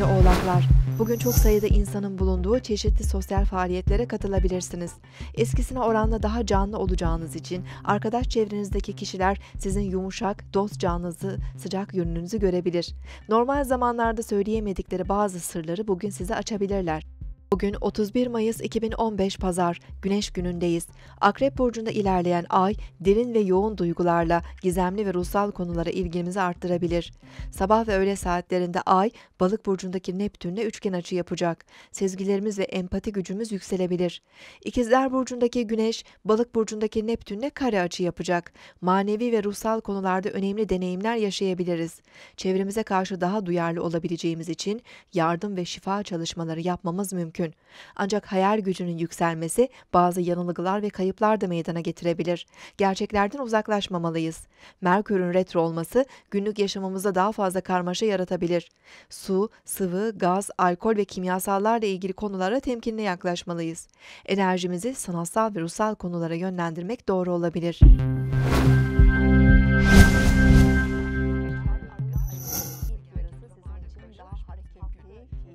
Merhabalar. Bugün çok sayıda insanın bulunduğu çeşitli sosyal faaliyetlere katılabilirsiniz. Eskisine oranla daha canlı olacağınız için arkadaş çevrenizdeki kişiler sizin yumuşak, dost canınızı, sıcak yönünüzü görebilir. Normal zamanlarda söyleyemedikleri bazı sırları bugün size açabilirler. Bugün 31 Mayıs 2015 Pazar, Güneş günündeyiz. Akrep burcunda ilerleyen ay, derin ve yoğun duygularla gizemli ve ruhsal konulara ilgimizi arttırabilir. Sabah ve öğle saatlerinde ay, Balık burcundaki Neptünle üçgen açı yapacak. Sezgilerimiz ve empati gücümüz yükselebilir. İkizler burcundaki Güneş, Balık burcundaki Neptünle kare açı yapacak. Manevi ve ruhsal konularda önemli deneyimler yaşayabiliriz. Çevremize karşı daha duyarlı olabileceğimiz için yardım ve şifa çalışmaları yapmamız mümkün. Ancak hayal gücünün yükselmesi bazı yanılgılar ve kayıplar da meydana getirebilir. Gerçeklerden uzaklaşmamalıyız. Merkür'ün retro olması günlük yaşamımızda daha fazla karmaşa yaratabilir. Su, sıvı, gaz, alkol ve kimyasallarla ilgili konulara temkinli yaklaşmalıyız. Enerjimizi sanatsal ve ruhsal konulara yönlendirmek doğru olabilir.